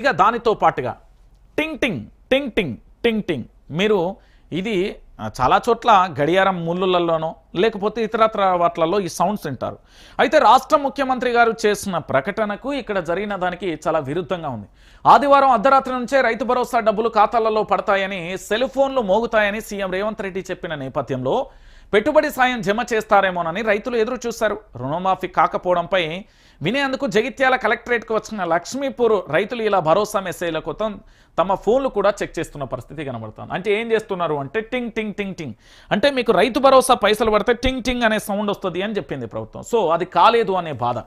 ఇక దానితో పాటుగా టింగ్ టింగ్ టింగ్ టింగ్ టింగ్ టింగ్. మీరు ఇది చాలా చోట్ల గడియారం ముళ్ళులలోనో లేకపోతే ఇతరత్ర వాటిలలో ఈ సౌండ్స్ వింటారు. అయితే రాష్ట్ర ముఖ్యమంత్రి గారు చేసిన ప్రకటనకు ఇక్కడ జరిగిన దానికి చాలా విరుద్ధంగా ఉంది. ఆదివారం అర్ధరాత్రి నుంచే రైతు భరోసా డబ్బులు ఖాతాలలో పడతాయని సెల్ ఫోన్లు మోగుతాయని సీఎం రేవంత్ రెడ్డి చెప్పిన నేపథ్యంలో పెట్టుబడి సాయం జమ చేస్తారేమోనని రైతులు ఎదురు చూశారు. రుణమాఫీ కాకపోవడంపై వినేందుకు జగిత్యాల కలెక్టరేట్కు వచ్చిన లక్ష్మీపూర్ రైతులు ఇలా భరోసా మెసేజ్ల కోసం తమ ఫోన్లు కూడా చెక్ చేస్తున్న పరిస్థితి కనబడుతుంది. అంటే ఏం చేస్తున్నారు అంటే టింగ్ టింగ్ టింగ్ టింగ్. అంటే మీకు రైతు భరోసా పైసలు పడితే టింగ్ టింగ్ అనే సౌండ్ వస్తుంది అని చెప్పింది ప్రభుత్వం. సో అది కాలేదు అనే బాధ.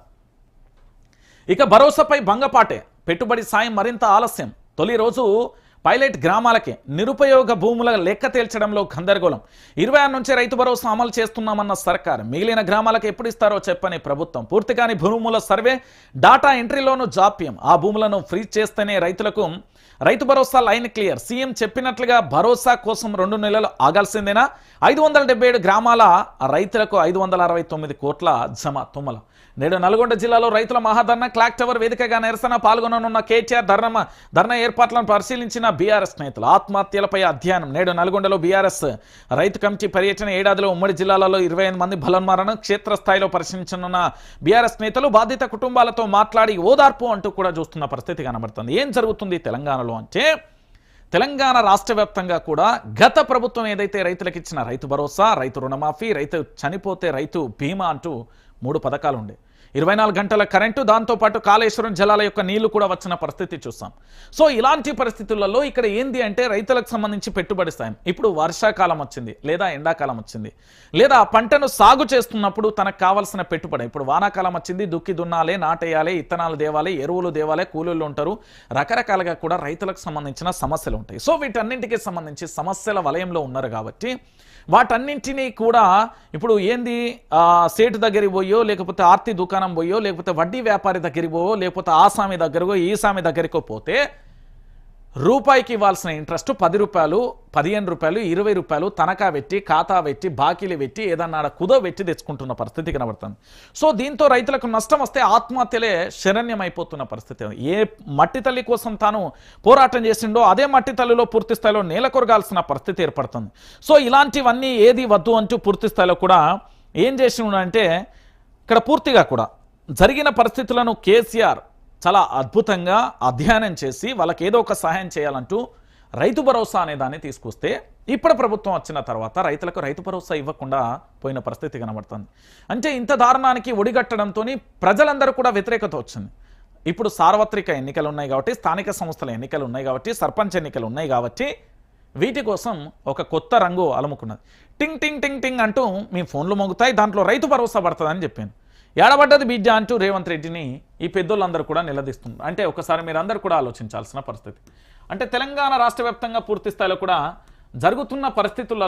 ఇక భరోసాపై భంగపాటే. పెట్టుబడి సాయం మరింత ఆలస్యం. తొలి రోజు పైలట్ గ్రామాలకే నిరుపయోగ భూముల లెక్క తేల్చడంలో గందరగోళం. ఇరవై ఆరు నుంచి రైతు భరోసా అమలు చేస్తున్నామన్న సర్కార్. మిగిలిన గ్రామాలకు ఎప్పుడు ఇస్తారో చెప్పని ప్రభుత్వం. పూర్తిగాని భూముల సర్వే డాటా ఎంట్రీలోనూ జాప్యం. ఆ భూములను ఫ్రీజ్ చేస్తేనే రైతులకు Rythu Bharosa line clear. CM చెప్పినట్లుగా భరోసా కోసం రెండు నెలలు ఆగాల్సిందేనా? ఐదు వందల డెబ్బై ఏడు గ్రామాల రైతులకు ఐదు వందల అరవై తొమ్మిది కోట్ల జమ తుమ్మల. నేడు నల్గొండ జిల్లాలో రైతుల మహాధర్ణ క్లాక్ టవర్ వేదికగా నిరసన పాల్గొననున్న కేటీఆర్ ధర్మ ధర్నా ఏర్పాట్లను పరిశీలించిన బీఆర్ఎస్ నేతలు. ఆత్మహత్యలపై అధ్యయనం. నేడు నల్గొండలో బీఆర్ఎస్ రైతు కమిటీ పర్యటన ఏడాదిలో ఉమ్మడి జిల్లాలలో ఇరవై మంది బలన్మారణ క్షేత్రస్థాయిలో పరిశీలించనున్న బీఆర్ఎస్ నేతలు బాధిత కుటుంబాలతో మాట్లాడి ఓదార్పు అంటూ కూడా చూస్తున్న పరిస్థితి కనబడుతుంది. ఏం జరుగుతుంది తెలంగాణలో? అంటే తెలంగాణ రాష్ట్ర వ్యాప్తంగా కూడా గత ప్రభుత్వం ఏదైతే రైతులకు ఇచ్చిన రైతు భరోసా రైతు రుణమాఫీ రైతు చనిపోతే రైతు బీమా అంటూ మూడు పథకాలు ఉండే. ఇరవై నాలుగు గంటల కరెంటు దాంతోపాటు కాళేశ్వరం జలాల యొక్క నీళ్ళు కూడా వచ్చిన పరిస్థితి చూస్తాం. సో ఇలాంటి పరిస్థితులలో ఇక్కడ ఏంది అంటే రైతులకు సంబంధించి పెట్టుబడి సాయం. ఇప్పుడు వర్షాకాలం వచ్చింది లేదా ఎండాకాలం వచ్చింది లేదా పంటను సాగు చేస్తున్నప్పుడు తనకు కావాల్సిన పెట్టుబడి. ఇప్పుడు వానాకాలం వచ్చింది దుక్కి దున్నాలే నాటేయాలి ఇత్తనాలు దేవాలి ఎరువులు దేవాలి కూలీలు ఉంటారు. రకరకాలుగా కూడా రైతులకు సంబంధించిన సమస్యలు ఉంటాయి. సో వీటన్నింటికి సంబంధించి సమస్యల వలయంలో ఉన్నారు కాబట్టి వాటన్నింటినీ కూడా ఇప్పుడు ఏంది సేటు దగ్గరికి పోయో లేకపోతే ఆర్తి దుకాణం పోయో లేకపోతే వడ్డీ వ్యాపారి దగ్గరికి పోయో లేకపోతే ఆ సామి దగ్గరకో ఈ సామి దగ్గరికో పోతే రూపాయికి ఇవ్వాల్సిన ఇంట్రెస్ట్ పది రూపాయలు పదిహేను రూపాయలు ఇరవై రూపాయలు తనఖా పెట్టి ఖాతా పెట్టి బాకీలు పెట్టి ఏదన్నా కుదో పెట్టి తెచ్చుకుంటున్న పరిస్థితి కనబడుతుంది. సో దీంతో రైతులకు నష్టం వస్తే ఆత్మహత్యలే శరణ్యమైపోతున్న పరిస్థితి. ఏ మట్టి తల్లి కోసం తాను పోరాటం చేసిండో అదే మట్టి తల్లిలో పూర్తి స్థాయిలో నేలకొరగాల్సిన పరిస్థితి ఏర్పడుతుంది. సో ఇలాంటివన్నీ ఏది వద్దు అంటూ పూర్తి స్థాయిలో కూడా ఏం చేసిండంటే ఇక్కడ పూర్తిగా కూడా జరిగిన పరిస్థితులను కేసీఆర్ చాలా అద్భుతంగా అధ్యయనం చేసి వాళ్ళకి ఏదో ఒక సహాయం చేయాలంటూ రైతు భరోసా అనే దాన్ని తీసుకొస్తే ఇప్పుడు ప్రభుత్వం వచ్చిన తర్వాత రైతులకు రైతు భరోసా ఇవ్వకుండా పోయిన పరిస్థితి కనబడుతుంది. అంటే ఇంత దారుణానికి ఒడిగట్టడంతో ప్రజలందరూ కూడా వ్యతిరేకత వచ్చింది. ఇప్పుడు సార్వత్రిక ఎన్నికలు ఉన్నాయి కాబట్టి స్థానిక సంస్థల ఎన్నికలు ఉన్నాయి కాబట్టి సర్పంచ్ ఎన్నికలు ఉన్నాయి కాబట్టి వీటి కోసం ఒక కొత్త రంగు అలముకున్నది. టింగ్ టింగ్ టింగ్ టింగ్ అంటూ మీ ఫోన్లు మోగుతాయి దాంట్లో రైతు భరోసా పడుతుందని చెప్పాను ఏడబడ్డది బిడ్డ అంటూ రేవంత్ రెడ్డిని ఈ పెద్దోళ్ళందరూ కూడా నిలదీస్తున్నారు. అంటే ఒకసారి మీరు కూడా ఆలోచించాల్సిన పరిస్థితి. అంటే తెలంగాణ రాష్ట్ర వ్యాప్తంగా పూర్తి స్థాయిలో కూడా జరుగుతున్న పరిస్థితులలో